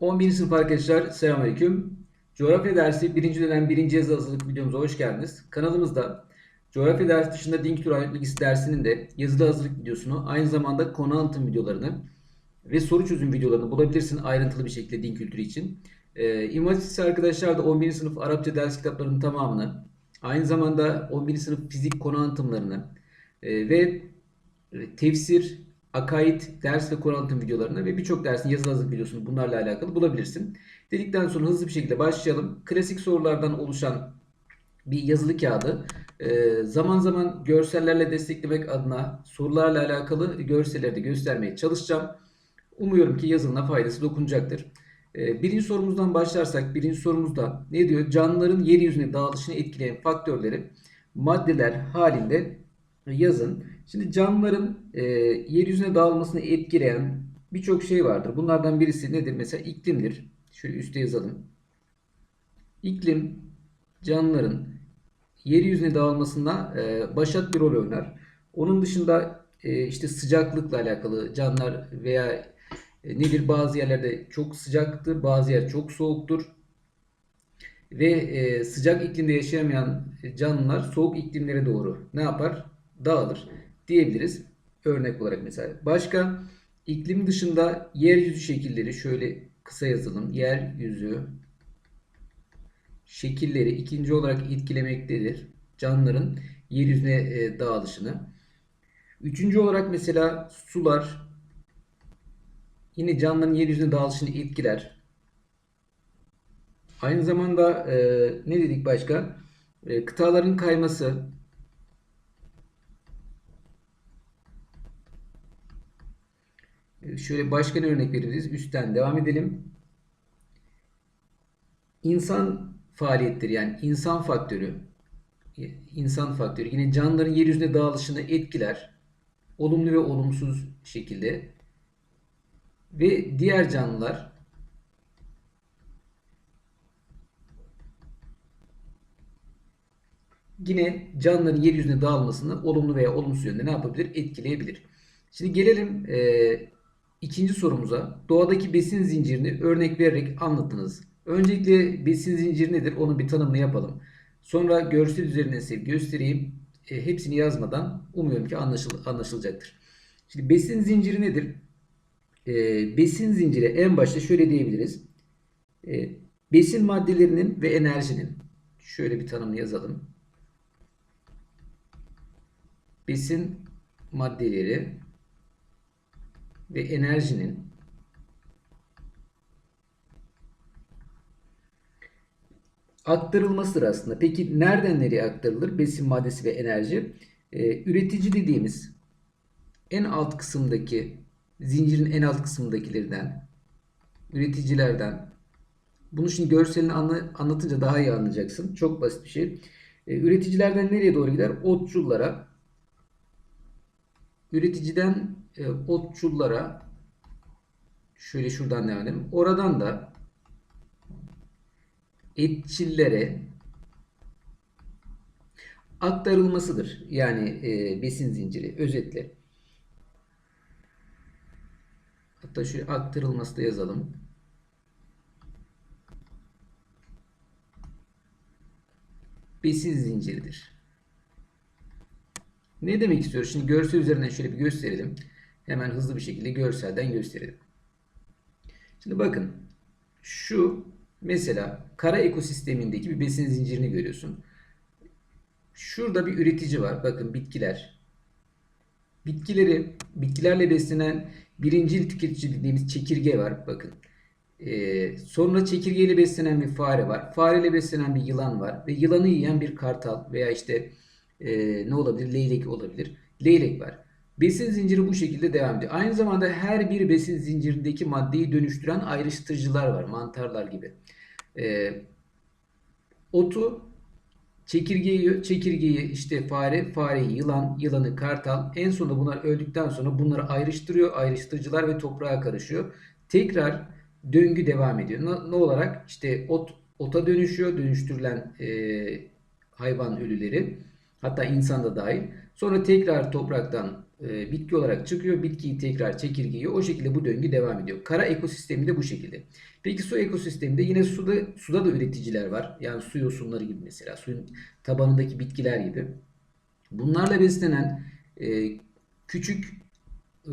11. sınıf arkadaşlar selamünaleyküm. Coğrafya dersi 1. dönem 1. yazı hazırlık videomuza hoş geldiniz. Kanalımızda coğrafya dersi dışında din kültürü ahlak dersinin de yazılı hazırlık videosunu aynı zamanda konu anlatım videolarını ve soru çözüm videolarını bulabilirsin ayrıntılı bir şekilde din kültürü için. Ee, İmam arkadaşlar da 11. sınıf Arapça ders kitaplarının tamamını aynı zamanda 11. sınıf fizik konu anlatımlarını e, ve tefsir, akaid, ders ve Kur'an anlatım videolarını ve birçok dersin yazılı hazırlık videosunu bunlarla alakalı bulabilirsin. Dedikten sonra hızlı bir şekilde başlayalım. Klasik sorulardan oluşan bir yazılı kağıdı e, zaman zaman görsellerle desteklemek adına sorularla alakalı görselleri de göstermeye çalışacağım. Umuyorum ki yazılına faydası dokunacaktır. E, birinci sorumuzdan başlarsak birinci sorumuzda ne diyor? Canlıların yeryüzüne dağılışını etkileyen faktörleri maddeler halinde yazın. Şimdi canlıların e, yeryüzüne dağılmasını etkileyen birçok şey vardır. Bunlardan birisi nedir? Mesela iklimdir. Şöyle üstte yazalım. İklim canlıların yeryüzüne dağılmasında e, başat bir rol oynar. Onun dışında e, işte sıcaklıkla alakalı canlılar veya e, nedir bazı yerlerde çok sıcaktır, bazı yer çok soğuktur. Ve e, sıcak iklimde yaşayamayan canlılar soğuk iklimlere doğru ne yapar? Dağılır diyebiliriz. Örnek olarak mesela. Başka iklim dışında yeryüzü şekilleri şöyle kısa yazalım. Yeryüzü şekilleri ikinci olarak etkilemektedir. Canlıların yeryüzüne e, dağılışını. Üçüncü olarak mesela sular yine canlıların yeryüzüne dağılışını etkiler. Aynı zamanda e, ne dedik başka? E, kıtaların kayması, Şöyle başka ne örnek veririz? Üstten devam edelim. İnsan faaliyetleri yani insan faktörü insan faktörü yine canlıların yeryüzüne dağılışını etkiler. Olumlu ve olumsuz şekilde. Ve diğer canlılar yine canlıların yeryüzüne dağılmasını olumlu veya olumsuz yönde ne yapabilir? Etkileyebilir. Şimdi gelelim e, ikinci sorumuza. Doğadaki besin zincirini örnek vererek anlatınız. Öncelikle besin zinciri nedir? Onu bir tanımını yapalım. Sonra görsel üzerinden size göstereyim. E, hepsini yazmadan umuyorum ki anlaşıl anlaşılacaktır. Şimdi besin zinciri nedir? E, besin zinciri en başta şöyle diyebiliriz. E, besin maddelerinin ve enerjinin şöyle bir tanımını yazalım. Besin maddeleri ve enerjinin aktarılmasıdır aslında. Peki nereden nereye aktarılır besin maddesi ve enerji? Ee, üretici dediğimiz en alt kısımdaki zincirin en alt kısmındakilerden üreticilerden bunu şimdi görselini anla, anlatınca daha iyi anlayacaksın. Çok basit bir şey. Ee, üreticilerden nereye doğru gider? Otçullara. Üreticiden e, otçullara şöyle şuradan devam edelim. Oradan da etçillere aktarılmasıdır. Yani e, besin zinciri özetle. Hatta şu aktarılması da yazalım. Besin zinciridir. Ne demek istiyoruz? Şimdi görsel üzerinden şöyle bir gösterelim. Hemen hızlı bir şekilde görselden gösterelim. Şimdi bakın şu mesela kara ekosistemindeki bir besin zincirini görüyorsun. Şurada bir üretici var. Bakın bitkiler. Bitkileri, bitkilerle beslenen birincil tüketici dediğimiz çekirge var. Bakın. Ee, sonra çekirgeyle beslenen bir fare var. Fareyle beslenen bir yılan var. Ve yılanı yiyen bir kartal veya işte e, ne olabilir? Leylek olabilir. Leylek var. Besin zinciri bu şekilde devam ediyor. Aynı zamanda her bir besin zincirindeki maddeyi dönüştüren ayrıştırıcılar var. Mantarlar gibi. E, otu çekirgeyi, çekirgeyi işte fare, fareyi yılan, yılanı kartal. En sonunda bunlar öldükten sonra bunları ayrıştırıyor. Ayrıştırıcılar ve toprağa karışıyor. Tekrar döngü devam ediyor. Ne, ne olarak? İşte ot ota dönüşüyor. Dönüştürülen e, hayvan ölüleri. Hatta insan da dahil. Sonra tekrar topraktan e, bitki olarak çıkıyor. Bitkiyi tekrar çekirgeyi o şekilde bu döngü devam ediyor. Kara ekosistemi de bu şekilde. Peki su ekosisteminde yine suda suda da üreticiler var. Yani su yosunları gibi mesela suyun tabanındaki bitkiler gibi. Bunlarla beslenen e, küçük e,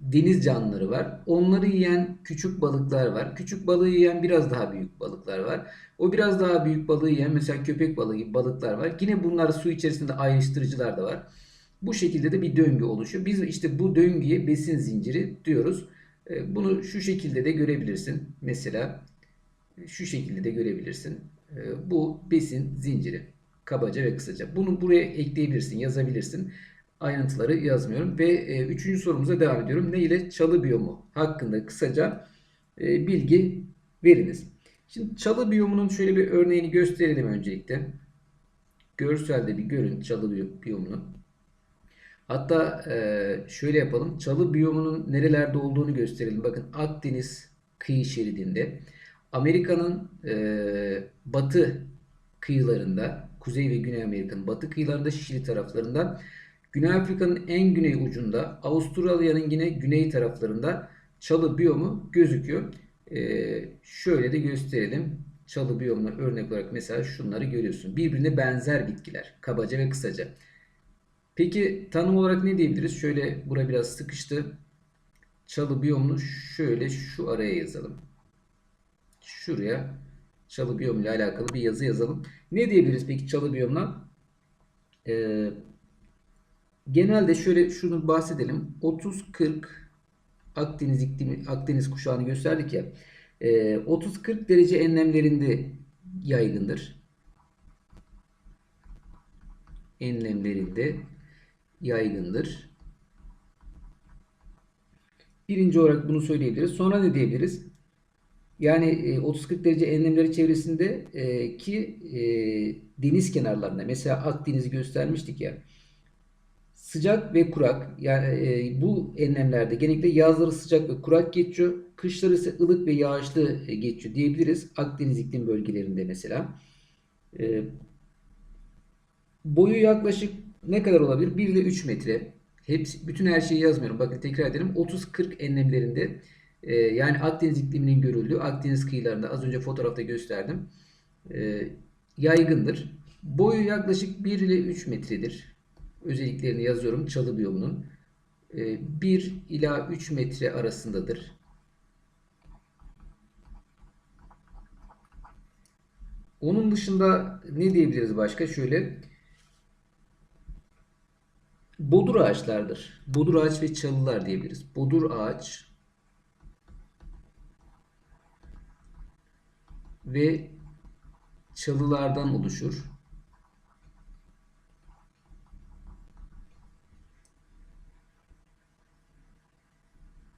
deniz canlıları var. Onları yiyen küçük balıklar var. Küçük balığı yiyen biraz daha büyük balıklar var. O biraz daha büyük balığı yiyen mesela köpek balığı gibi balıklar var. Yine bunlar su içerisinde ayrıştırıcılar da var. Bu şekilde de bir döngü oluşuyor. Biz işte bu döngüye besin zinciri diyoruz. E, Bunu şu şekilde de görebilirsin. Mesela şu şekilde de görebilirsin. E, Bu besin zinciri. Kabaca ve kısaca. Bunu buraya ekleyebilirsin, yazabilirsin. Ayrıntıları yazmıyorum. Ve e, üçüncü sorumuza devam ediyorum. Ne ile? Çalı biyomu hakkında kısaca e, bilgi veriniz. Şimdi çalı biyomunun şöyle bir örneğini gösterelim öncelikle. Görselde bir görün çalı biyo- biyomunu. Hatta e, şöyle yapalım. Çalı biyomunun nerelerde olduğunu gösterelim. Bakın Akdeniz kıyı şeridinde. Amerika'nın e, batı kıyılarında, Kuzey ve Güney Amerika'nın batı kıyılarında Şili taraflarında, Güney Afrika'nın en güney ucunda, Avustralya'nın yine güney taraflarında çalı biyomu gözüküyor. E, şöyle de gösterelim. Çalı biyomuna örnek olarak mesela şunları görüyorsun. Birbirine benzer bitkiler. Kabaca ve kısaca. Peki tanım olarak ne diyebiliriz? Şöyle bura biraz sıkıştı. Çalı biyomunu şöyle şu araya yazalım. Şuraya çalı biyomu ile alakalı bir yazı yazalım. Ne diyebiliriz peki çalı biyomuna? Ee, genelde şöyle şunu bahsedelim. 30-40 Akdeniz iklimi, Akdeniz kuşağını gösterdik ya. Ee, 30-40 derece enlemlerinde yaygındır. Enlemlerinde yaygındır. Birinci olarak bunu söyleyebiliriz. Sonra ne diyebiliriz? Yani e, 30-40 derece enlemleri çevresinde e, ki e, deniz kenarlarında mesela Akdeniz'i göstermiştik ya sıcak ve kurak yani e, bu enlemlerde genellikle yazları sıcak ve kurak geçiyor. Kışları ise ılık ve yağışlı e, geçiyor diyebiliriz. Akdeniz iklim bölgelerinde mesela. E, boyu yaklaşık ne kadar olabilir? 1 ile 3 metre. Hepsi, bütün her şeyi yazmıyorum. Bakın tekrar edelim. 30-40 enlemlerinde e, yani Akdeniz ikliminin görüldüğü Akdeniz kıyılarında az önce fotoğrafta gösterdim. E, yaygındır. Boyu yaklaşık 1 ile 3 metredir. Özelliklerini yazıyorum çalı biyomunun. E, 1 ila 3 metre arasındadır. Onun dışında ne diyebiliriz başka? Şöyle bodur ağaçlardır. Bodur ağaç ve çalılar diyebiliriz. Bodur ağaç ve çalılardan oluşur.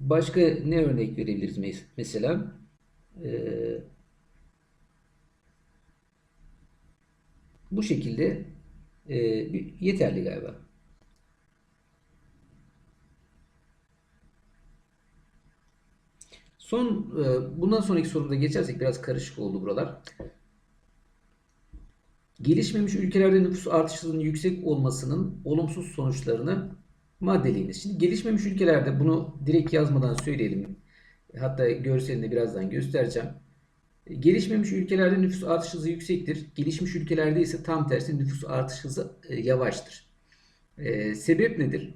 Başka ne örnek verebiliriz mes- mesela? Ee, bu şekilde e, yeterli galiba. Son e, bundan sonraki sorumuza geçersek biraz karışık oldu buralar. Gelişmemiş ülkelerde nüfus artışının yüksek olmasının olumsuz sonuçlarını maddeleyiniz. Şimdi gelişmemiş ülkelerde bunu direkt yazmadan söyleyelim. Hatta görselini birazdan göstereceğim. Gelişmemiş ülkelerde nüfus artış hızı yüksektir. Gelişmiş ülkelerde ise tam tersi nüfus artış hızı e, yavaştır. E, sebep nedir?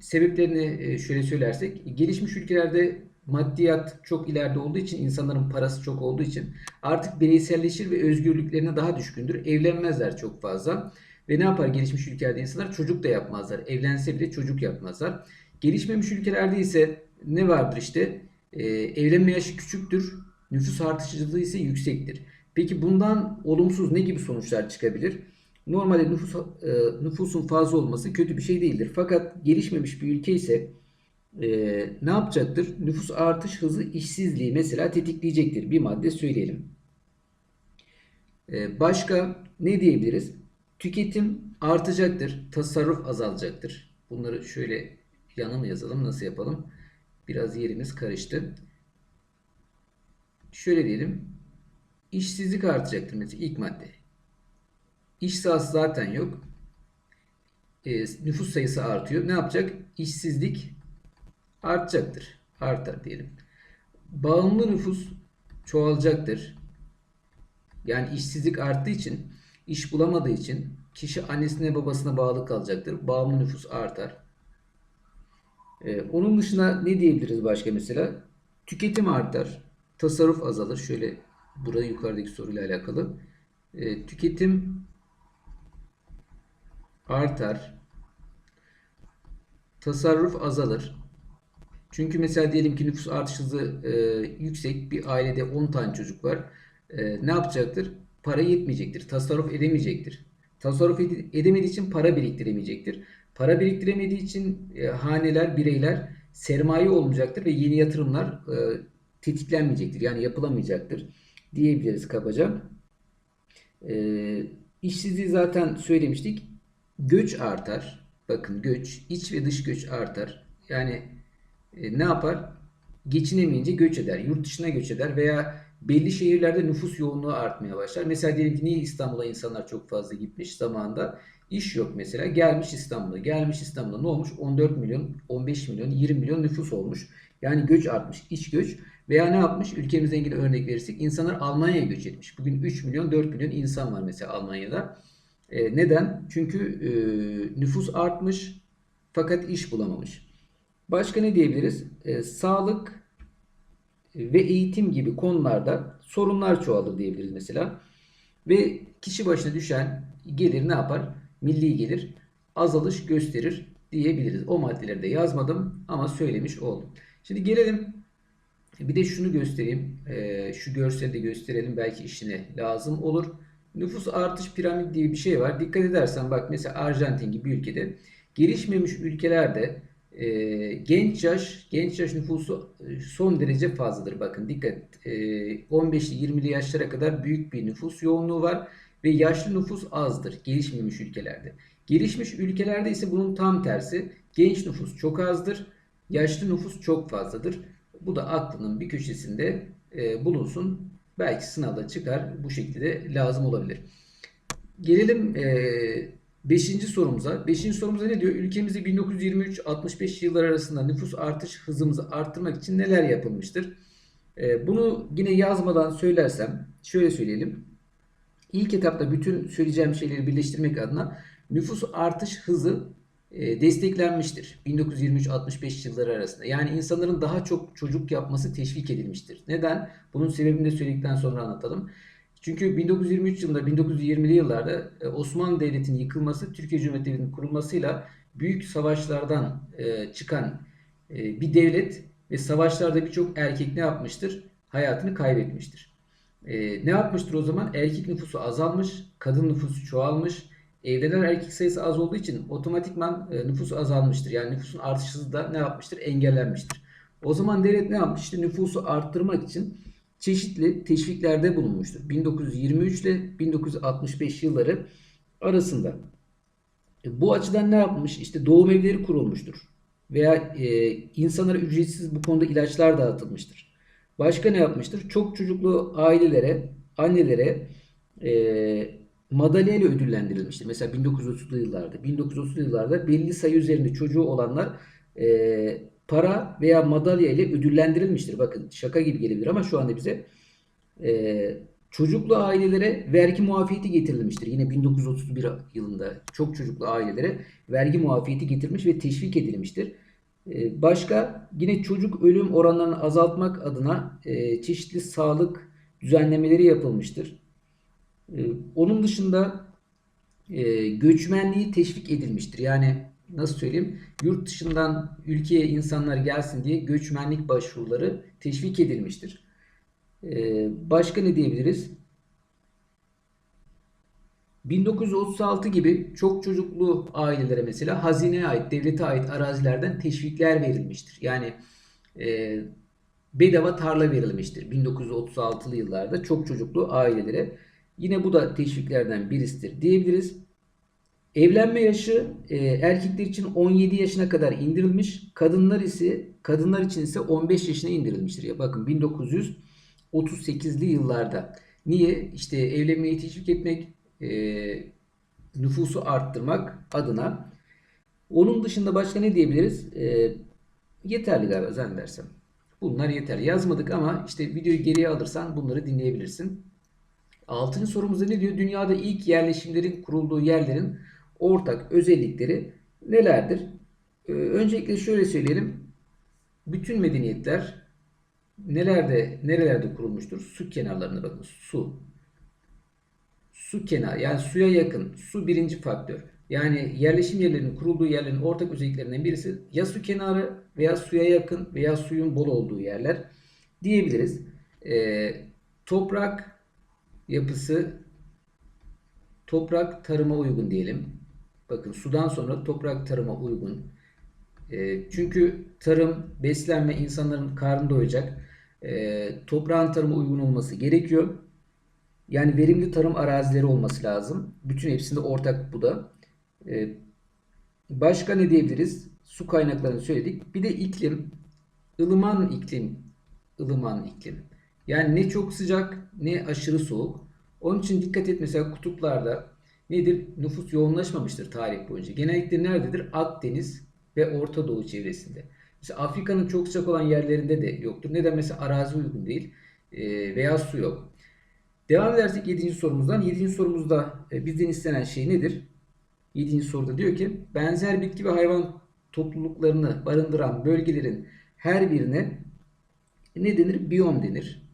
Sebeplerini şöyle söylersek, gelişmiş ülkelerde maddiyat çok ileride olduğu için, insanların parası çok olduğu için artık bireyselleşir ve özgürlüklerine daha düşkündür. Evlenmezler çok fazla. Ve ne yapar gelişmiş ülkelerde insanlar? Çocuk da yapmazlar. Evlense bile çocuk yapmazlar. Gelişmemiş ülkelerde ise ne vardır işte? Ee, evlenme yaşı küçüktür. Nüfus artışçılığı ise yüksektir. Peki bundan olumsuz ne gibi sonuçlar çıkabilir? Normalde nüfus, e, nüfusun fazla olması kötü bir şey değildir. Fakat gelişmemiş bir ülke ise e, ne yapacaktır? Nüfus artış hızı işsizliği mesela tetikleyecektir. Bir madde söyleyelim. E, başka ne diyebiliriz? Tüketim artacaktır. Tasarruf azalacaktır. Bunları şöyle yana yazalım? Nasıl yapalım? Biraz yerimiz karıştı. Şöyle diyelim. İşsizlik artacaktır mesela ilk madde. İş sahası zaten yok. e, nüfus sayısı artıyor. Ne yapacak? İşsizlik artacaktır. Artar diyelim. Bağımlı nüfus çoğalacaktır. Yani işsizlik arttığı için, iş bulamadığı için kişi annesine babasına bağlı kalacaktır. Bağımlı nüfus artar. Ee, onun dışında ne diyebiliriz başka mesela? Tüketim artar. Tasarruf azalır. Şöyle burada yukarıdaki soruyla alakalı. Ee, tüketim artar. Tasarruf azalır. Çünkü mesela diyelim ki nüfus artış hızı e, yüksek bir ailede 10 tane çocuk var. E, ne yapacaktır? Para yetmeyecektir. Tasarruf edemeyecektir. Tasarruf ede- edemediği için para biriktiremeyecektir. Para biriktiremediği için e, haneler, bireyler sermaye olmayacaktır ve yeni yatırımlar e, tetiklenmeyecektir. Yani yapılamayacaktır diyebiliriz kabaca. E, işsizliği zaten söylemiştik. Göç artar. Bakın göç, iç ve dış göç artar. Yani e, ne yapar? Geçinemeyince göç eder. Yurt dışına göç eder veya belli şehirlerde nüfus yoğunluğu artmaya başlar. Mesela diyelim ki niye İstanbul'a insanlar çok fazla gitmiş zamanında? İş yok mesela. Gelmiş İstanbul'a. Gelmiş İstanbul'da ne olmuş? 14 milyon, 15 milyon, 20 milyon nüfus olmuş. Yani göç artmış. iç göç. Veya ne yapmış? Ülkemizle ilgili örnek verirsek insanlar Almanya'ya göç etmiş. Bugün 3 milyon, 4 milyon insan var mesela Almanya'da. E, neden? Çünkü e, nüfus artmış fakat iş bulamamış. Başka ne diyebiliriz? E, sağlık ve eğitim gibi konularda sorunlar çoğalır diyebiliriz mesela. Ve kişi başına düşen gelir ne yapar? Milli gelir azalış gösterir diyebiliriz. O maddeleri de yazmadım ama söylemiş oldum. Şimdi gelelim bir de şunu göstereyim. E, şu görseli de gösterelim. Belki işine lazım olur. Nüfus artış piramidi diye bir şey var. Dikkat edersen bak mesela Arjantin gibi bir ülkede gelişmemiş ülkelerde e, genç yaş genç yaş nüfusu e, son derece fazladır. Bakın dikkat e, 15'li 20'li yaşlara kadar büyük bir nüfus yoğunluğu var ve yaşlı nüfus azdır gelişmemiş ülkelerde. Gelişmiş ülkelerde ise bunun tam tersi. Genç nüfus çok azdır, yaşlı nüfus çok fazladır. Bu da aklının bir köşesinde e, bulunsun. Belki sınavda çıkar. Bu şekilde lazım olabilir. Gelelim 5. sorumuza. 5. sorumuza ne diyor? Ülkemizde 1923-65 yıllar arasında nüfus artış hızımızı arttırmak için neler yapılmıştır? E, bunu yine yazmadan söylersem şöyle söyleyelim. İlk etapta bütün söyleyeceğim şeyleri birleştirmek adına nüfus artış hızı e, desteklenmiştir. 1923-65 yılları arasında. Yani insanların daha çok çocuk yapması teşvik edilmiştir. Neden? Bunun sebebini de söyledikten sonra anlatalım. Çünkü 1923 yılında 1920'li yıllarda e, Osmanlı Devleti'nin yıkılması, Türkiye Cumhuriyeti'nin kurulmasıyla büyük savaşlardan e, çıkan e, bir devlet ve savaşlarda birçok erkek ne yapmıştır? Hayatını kaybetmiştir. Ne yapmıştır o zaman? Erkek nüfusu azalmış, kadın nüfusu çoğalmış. Evlenen erkek sayısı az olduğu için otomatikman nüfus azalmıştır. Yani nüfusun artış hızı da ne yapmıştır? Engellenmiştir. O zaman devlet ne yapmıştır? Nüfusu arttırmak için çeşitli teşviklerde bulunmuştur. 1923 ile 1965 yılları arasında. E, bu açıdan ne yapmış? İşte doğum evleri kurulmuştur. Veya e, insanlara ücretsiz bu konuda ilaçlar dağıtılmıştır. Başka ne yapmıştır? Çok çocuklu ailelere, annelere e, madalya ile ödüllendirilmiştir. Mesela 1930'lu yıllarda. 1930'lu yıllarda belli sayı üzerinde çocuğu olanlar e, para veya madalya ile ödüllendirilmiştir. Bakın şaka gibi gelebilir ama şu anda bize e, çocuklu ailelere vergi muafiyeti getirilmiştir. Yine 1931 yılında çok çocuklu ailelere vergi muafiyeti getirilmiş ve teşvik edilmiştir. E, başka yine çocuk ölüm oranlarını azaltmak adına e, çeşitli sağlık düzenlemeleri yapılmıştır. E, onun dışında e, göçmenliği teşvik edilmiştir. Yani nasıl söyleyeyim yurt dışından ülkeye insanlar gelsin diye göçmenlik başvuruları teşvik edilmiştir. Ee, başka ne diyebiliriz? 1936 gibi çok çocuklu ailelere mesela hazineye ait, devlete ait arazilerden teşvikler verilmiştir. Yani e, bedava tarla verilmiştir 1936'lı yıllarda çok çocuklu ailelere. Yine bu da teşviklerden birisidir diyebiliriz. Evlenme yaşı e, erkekler için 17 yaşına kadar indirilmiş. Kadınlar ise kadınlar için ise 15 yaşına indirilmiştir. Ya bakın 1938'li yıllarda. Niye? İşte evlenmeyi teşvik etmek, e, nüfusu arttırmak adına Onun dışında başka ne diyebiliriz? Ee, yeterli galiba zannedersem. Bunlar yeter. Yazmadık ama işte videoyu geriye alırsan bunları dinleyebilirsin. Altıncı sorumuzda ne diyor? Dünyada ilk yerleşimlerin kurulduğu yerlerin ortak özellikleri nelerdir? Ee, öncelikle şöyle söyleyelim. Bütün medeniyetler nelerde nerelerde kurulmuştur? Su kenarlarında bakın. Su. Su kenar yani suya yakın. Su birinci faktör. Yani yerleşim yerlerinin kurulduğu yerlerin ortak özelliklerinden birisi ya su kenarı veya suya yakın veya suyun bol olduğu yerler diyebiliriz. Ee, toprak yapısı toprak tarıma uygun diyelim. Bakın sudan sonra toprak tarıma uygun. E, çünkü tarım, beslenme insanların karnını doyacak. E, toprağın tarıma uygun olması gerekiyor. Yani verimli tarım arazileri olması lazım. Bütün hepsinde ortak bu da. E, başka ne diyebiliriz? Su kaynaklarını söyledik. Bir de iklim. ılıman iklim. ılıman iklim. Yani ne çok sıcak ne aşırı soğuk. Onun için dikkat et mesela kutuplarda nedir? Nüfus yoğunlaşmamıştır tarih boyunca. Genellikle nerededir? Akdeniz ve Orta Doğu çevresinde. Mesela Afrika'nın çok sıcak olan yerlerinde de yoktur. Neden? Mesela arazi uygun değil e, veya su yok. Devam edersek 7. sorumuzdan. 7. sorumuzda e, bizden istenen şey nedir? 7. soruda diyor ki benzer bitki ve hayvan topluluklarını barındıran bölgelerin her birine ne denir? Biyom denir.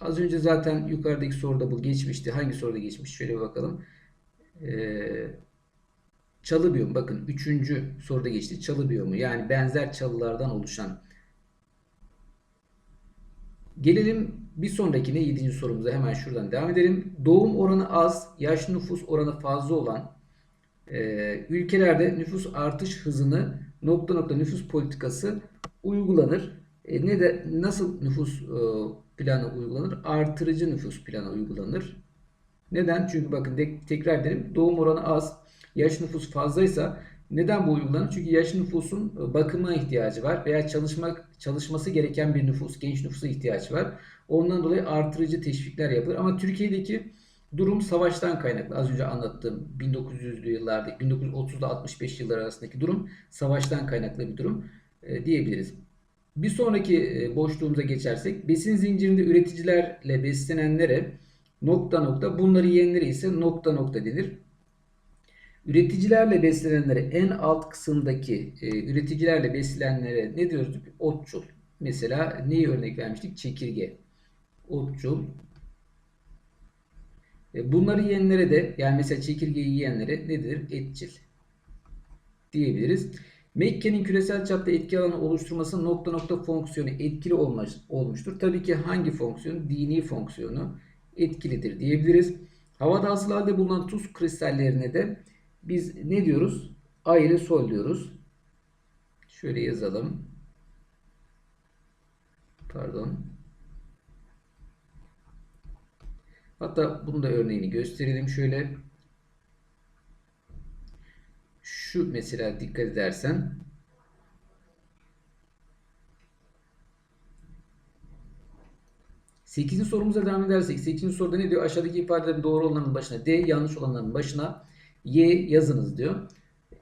Az önce zaten yukarıdaki soruda bu geçmişti. Hangi soruda geçmiş? Şöyle bir bakalım. Ee, çalı biyomu. Bakın üçüncü soruda geçti. Çalı biyomu. Yani benzer çalılardan oluşan. Gelelim bir sonrakine 7. sorumuza hemen şuradan devam edelim. Doğum oranı az, yaş nüfus oranı fazla olan e, ülkelerde nüfus artış hızını nokta nokta nüfus politikası uygulanır. E, ne de nasıl nüfus e, planı uygulanır? Artırıcı nüfus planı uygulanır. Neden? Çünkü bakın tekrar edelim. Doğum oranı az, yaş nüfus fazlaysa neden bu uygulanır? Çünkü yaş nüfusun e, bakıma ihtiyacı var veya çalışmak çalışması gereken bir nüfus, genç nüfusa ihtiyaç var. Ondan dolayı artırıcı teşvikler yapılır. Ama Türkiye'deki durum savaştan kaynaklı. Az önce anlattığım 1900'lü yıllardaki 1930'da 65 yıllar arasındaki durum savaştan kaynaklı bir durum e, diyebiliriz. Bir sonraki e, boşluğumuza geçersek besin zincirinde üreticilerle beslenenlere nokta nokta bunları yiyenlere ise nokta nokta denir. Üreticilerle beslenenlere en alt kısımdaki e, üreticilerle beslenenlere ne diyoruz? Otçul. Mesela neyi örnek vermiştik? Çekirge. Otçul. E, bunları yiyenlere de yani mesela çekirgeyi yiyenlere nedir? Etçil diyebiliriz. Mekke'nin küresel çapta etki alanı oluşturması nokta nokta fonksiyonu etkili olmuş, olmuştur. Tabii ki hangi fonksiyon? Dini fonksiyonu etkilidir diyebiliriz. Havada asıl halde bulunan tuz kristallerine de biz ne diyoruz? Ayrı sol diyoruz. Şöyle yazalım. Pardon. Hatta bunu da örneğini gösterelim şöyle. Şu mesela dikkat edersen Sekizinci sorumuza devam edersek 8. soruda ne diyor? Aşağıdaki ifadelerin doğru olanların başına D, yanlış olanların başına Y yazınız diyor.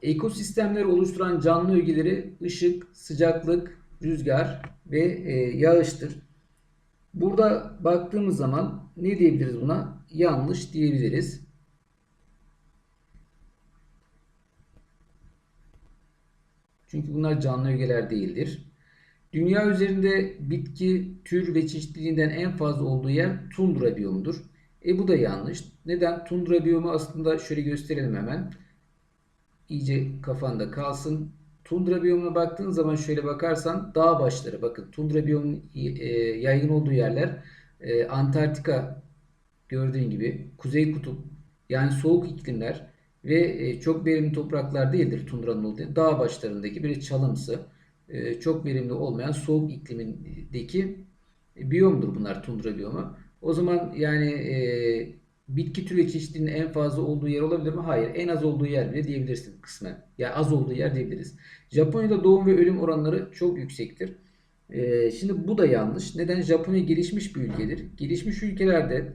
Ekosistemleri oluşturan canlı ögeleri ışık, sıcaklık, rüzgar ve e, yağıştır. Burada baktığımız zaman ne diyebiliriz buna? Yanlış diyebiliriz. Çünkü bunlar canlı ögeler değildir. Dünya üzerinde bitki tür ve çeşitliliğinden en fazla olduğu yer tundra biyomudur. E bu da yanlış. Neden? Tundra biyomu aslında şöyle gösterelim hemen. İyice kafanda kalsın. Tundra biyomuna baktığın zaman şöyle bakarsan dağ başları bakın tundra biyomunun e, yaygın olduğu yerler e, Antarktika gördüğün gibi Kuzey Kutup yani soğuk iklimler ve e, çok verimli topraklar değildir tundranın olduğu. Dağ başlarındaki bir çalımsı çok verimli olmayan soğuk iklimindeki biyomdur bunlar tundra biyomu. O zaman yani e, bitki türü çeşitliliğinin en fazla olduğu yer olabilir mi? Hayır. En az olduğu yer bile diyebilirsin kısmen. Ya yani az olduğu yer diyebiliriz. Japonya'da doğum ve ölüm oranları çok yüksektir. E, şimdi bu da yanlış. Neden? Japonya gelişmiş bir ülkedir. Gelişmiş ülkelerde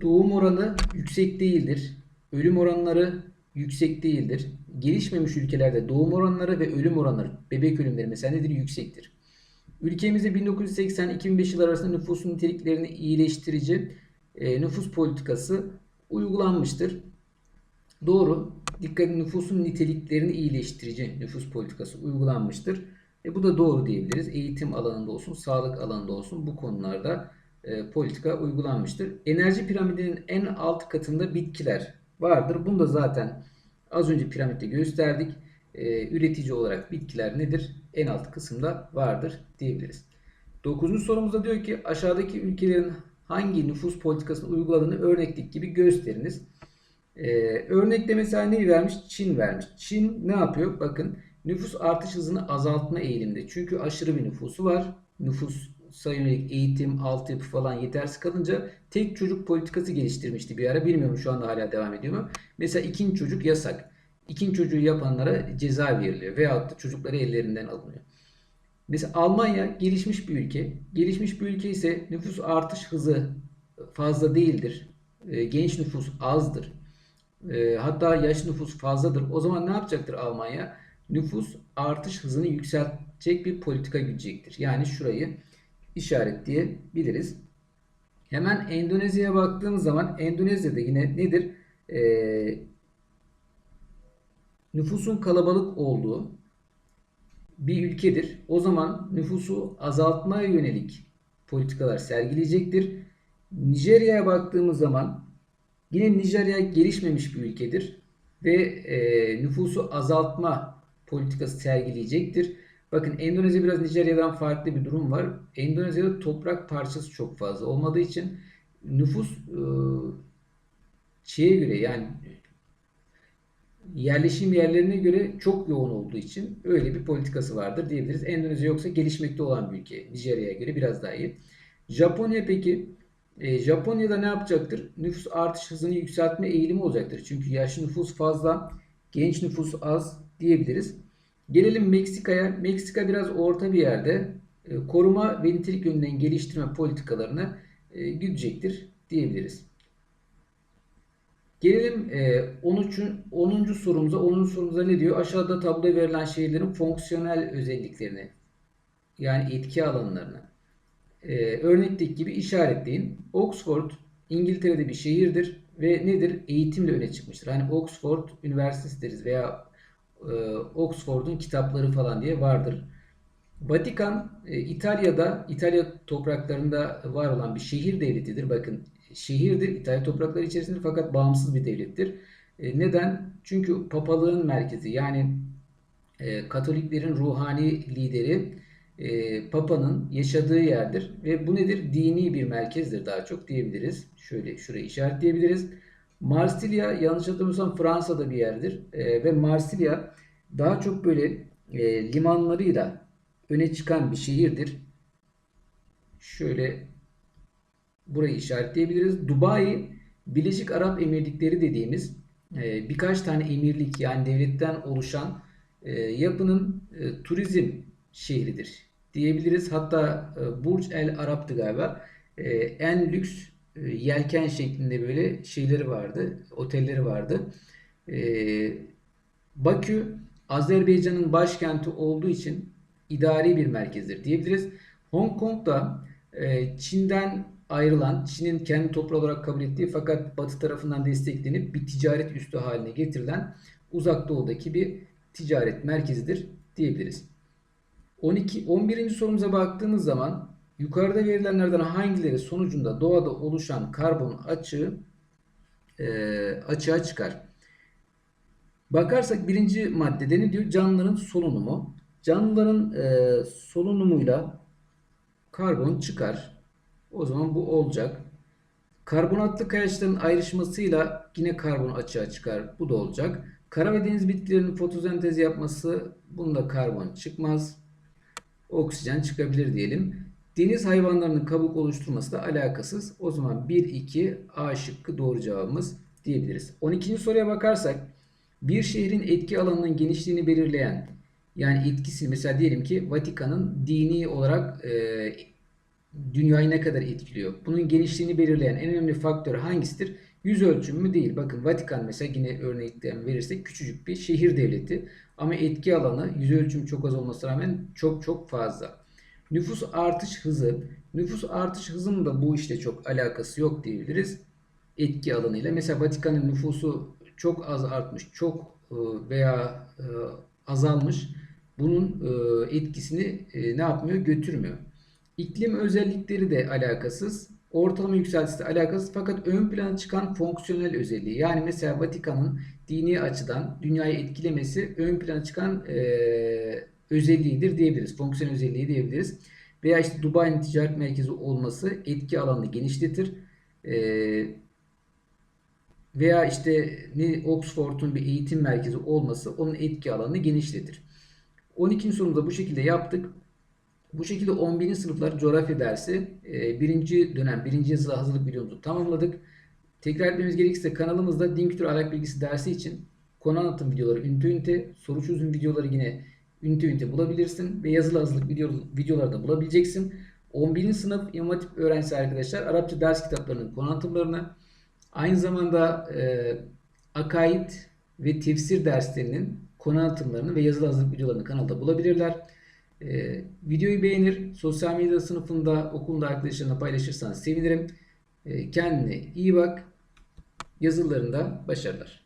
doğum oranı yüksek değildir. Ölüm oranları yüksek değildir. Gelişmemiş ülkelerde doğum oranları ve ölüm oranları, bebek ölümleri mesela nedir? Yüksektir. Ülkemizde 1980-2005 yılları arasında nüfusun niteliklerini iyileştirici e, nüfus politikası uygulanmıştır. Doğru. Dikkat nüfusun niteliklerini iyileştirici nüfus politikası uygulanmıştır. E, bu da doğru diyebiliriz. Eğitim alanında olsun, sağlık alanında olsun bu konularda e, politika uygulanmıştır. Enerji piramidinin en alt katında bitkiler vardır. Bunu da zaten az önce piramitte gösterdik. E, üretici olarak bitkiler nedir? En alt kısımda vardır diyebiliriz. Dokuzuncu sorumuzda diyor ki aşağıdaki ülkelerin hangi nüfus politikasını uyguladığını örneklik gibi gösteriniz. Ee, örnekte mesela neyi vermiş? Çin vermiş. Çin ne yapıyor? Bakın nüfus artış hızını azaltma eğilimde. Çünkü aşırı bir nüfusu var. Nüfus yönelik eğitim, altyapı falan yetersiz kalınca tek çocuk politikası geliştirmişti bir ara. Bilmiyorum şu anda hala devam ediyor mu? Mesela ikinci çocuk yasak. İkinci çocuğu yapanlara ceza veriliyor. Veyahut da çocukları ellerinden alınıyor. Mesela Almanya gelişmiş bir ülke. Gelişmiş bir ülke ise nüfus artış hızı fazla değildir. E, genç nüfus azdır. E, hatta yaş nüfus fazladır. O zaman ne yapacaktır Almanya? Nüfus artış hızını yükseltecek bir politika güdecektir. Yani şurayı işaretleyebiliriz. Hemen Endonezya'ya baktığımız zaman Endonezya'da yine nedir? E, nüfusun kalabalık olduğu bir ülkedir. O zaman nüfusu azaltmaya yönelik politikalar sergileyecektir. Nijerya'ya baktığımız zaman yine Nijerya gelişmemiş bir ülkedir ve e, nüfusu azaltma politikası sergileyecektir. Bakın Endonezya biraz Nijerya'dan farklı bir durum var. Endonezya'da toprak parçası çok fazla olmadığı için nüfus e, şeye göre yani yerleşim yerlerine göre çok yoğun olduğu için öyle bir politikası vardır diyebiliriz. Endonezya yoksa gelişmekte olan bir ülke. Nijerya'ya göre biraz daha iyi. Japonya peki e, Japonya'da ne yapacaktır? Nüfus artış hızını yükseltme eğilimi olacaktır. Çünkü yaşlı nüfus fazla, genç nüfus az diyebiliriz. Gelelim Meksika'ya. Meksika biraz orta bir yerde. E, koruma ve nitelik yönünden geliştirme politikalarını e, güdecektir diyebiliriz. Gelelim e, 13. 10. sorumuza. 10. sorumuza ne diyor? Aşağıda tabloya verilen şehirlerin fonksiyonel özelliklerini yani etki alanlarını e, örnekteki gibi işaretleyin. Oxford İngiltere'de bir şehirdir ve nedir? Eğitimle öne çıkmıştır. Hani Oxford Üniversitesi deriz veya e, Oxford'un kitapları falan diye vardır. Vatikan e, İtalya'da, İtalya topraklarında var olan bir şehir devletidir. Bakın şehirdir. İtalya toprakları içerisinde fakat bağımsız bir devlettir. E, neden? Çünkü papalığın merkezi yani e, Katoliklerin ruhani lideri e, Papa'nın yaşadığı yerdir ve bu nedir? Dini bir merkezdir daha çok diyebiliriz. Şöyle şurayı işaretleyebiliriz. Marsilya yanlış hatırlamıyorsam Fransa'da bir yerdir e, ve Marsilya daha çok böyle e, limanlarıyla öne çıkan bir şehirdir. Şöyle burayı işaretleyebiliriz. Dubai Birleşik Arap Emirlikleri dediğimiz e, birkaç tane emirlik yani devletten oluşan e, yapının e, turizm şehridir diyebiliriz. Hatta e, Burj El Arab'tı galiba. E, en lüks e, yelken şeklinde böyle şeyleri vardı. Otelleri vardı. E, Bakü Azerbaycan'ın başkenti olduğu için idari bir merkezdir diyebiliriz. Hong Kong da e, Çin'den ayrılan, Çin'in kendi toprağı olarak kabul ettiği fakat Batı tarafından desteklenip bir ticaret üstü haline getirilen uzak doğudaki bir ticaret merkezidir diyebiliriz. 12 11. sorumuza baktığımız zaman yukarıda verilenlerden hangileri sonucunda doğada oluşan karbon açığı e, açığa çıkar? Bakarsak birinci maddede ne diyor? Canlıların solunumu. Canlıların e, solunumuyla karbon çıkar. O zaman bu olacak. Karbonatlı kayaçların ayrışmasıyla yine karbon açığa çıkar. Bu da olacak. Kara ve deniz bitkilerinin fotosentez yapması bunda karbon çıkmaz. Oksijen çıkabilir diyelim. Deniz hayvanlarının kabuk oluşturması da alakasız. O zaman 1, 2 A şıkkı doğru cevabımız diyebiliriz. 12. soruya bakarsak bir şehrin etki alanının genişliğini belirleyen yani etkisi mesela diyelim ki Vatikan'ın dini olarak e, dünyayı ne kadar etkiliyor? Bunun genişliğini belirleyen en önemli faktör hangisidir? Yüz ölçümü mü değil. Bakın Vatikan mesela yine örnekten verirsek küçücük bir şehir devleti. Ama etki alanı yüz ölçümü çok az olmasına rağmen çok çok fazla. Nüfus artış hızı. Nüfus artış hızının da bu işte çok alakası yok diyebiliriz. Etki alanıyla. Mesela Vatikan'ın nüfusu çok az artmış, çok e, veya e, azalmış. Bunun e, etkisini ne yapmıyor? Götürmüyor. İklim özellikleri de alakasız. Ortalama yükseltisi de alakasız fakat ön plana çıkan fonksiyonel özelliği. Yani mesela Vatikan'ın dini açıdan dünyayı etkilemesi ön plana çıkan özelliğidir diyebiliriz. Fonksiyonel özelliği diyebiliriz. Veya işte Dubai'nin ticaret merkezi olması etki alanını genişletir. E, veya işte Oxford'un bir eğitim merkezi olması onun etki alanını genişletir. 12. sorumuzu bu şekilde yaptık. Bu şekilde 11. sınıflar coğrafya dersi e, birinci dönem birinci yazılı hazırlık videomuzu tamamladık. Tekrar etmemiz gerekirse kanalımızda din kültürü ahlak bilgisi dersi için konu anlatım videoları ünite ünite, soru çözüm videoları yine ünite ünite bulabilirsin ve yazılı hazırlık video, videoları da bulabileceksin. 11. sınıf İmam Hatip öğrencisi arkadaşlar Arapça ders kitaplarının konu anlatımlarını aynı zamanda e, akaid ve tefsir derslerinin konu anlatımlarını ve yazılı hazırlık videolarını kanalda bulabilirler. Ee, videoyu beğenir, sosyal medya sınıfında, okulda arkadaşlarına paylaşırsan sevinirim. Ee, kendine iyi bak. Yazılarında başarılar.